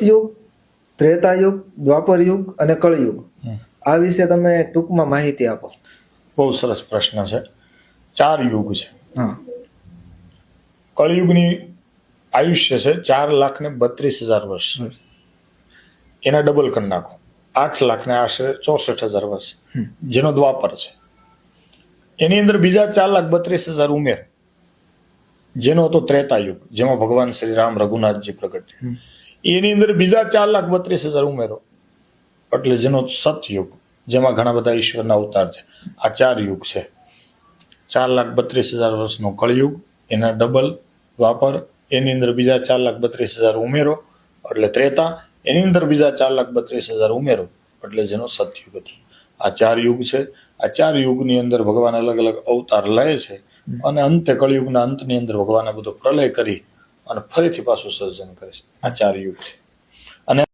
સતયુગ ત્રેતાયુગ દ્વાપર યુગ અને કળયુગ. આ વિશે તમે ટૂંકમાં માહિતી આપો. બહુ સરસ પ્રશ્ન છે. ચાર યુગ છે. કળયુગની આયુષ્ય છે ચાર લાખ ને બત્રીસ હજાર વર્ષ. એના ડબલ કરી નાખો. આઠ લાખ ને આશરે ચોસઠ હજાર વર્ષ. જેનો દ્વાપર છે. એની અંદર બીજા ચાર લાખ બત્રીસ હજાર ઉમેર. જેનો હતો ત્રેતા યુગ જેમાં ભગવાન શ્રી રામ રઘુનાથજી પ્રગટ. એની અંદર બીજા ચાર લાખ બત્રીસ હજાર ઉમેરો. એટલે જેનો સતયુગ જેમાં ઘણા બધા ઈશ્વરના અવતાર છે. આ ચાર યુગ છે. ચાર લાખ બત્રીસ હજાર વર્ષનો કળયુગ એના ડબલ વાપર એની અંદર બીજા ચાર લાખ બત્રીસ હજાર ઉમેરો એટલે ત્રેતા એની અંદર બીજા ચાર લાખ બત્રીસ હજાર ઉમેરો એટલે જેનો સતયુગ હતો. આ ચાર યુગ છે. આ ચાર યુગની અંદર ભગવાન અલગ અલગ અવતાર લે છે અને અંતે કળયુગના અંતની અંદર ભગવાને બધો પ્રલય કરી અને ફરીથી પાછું સર્જન કરે છે. આ ચાર યુગ છે. અને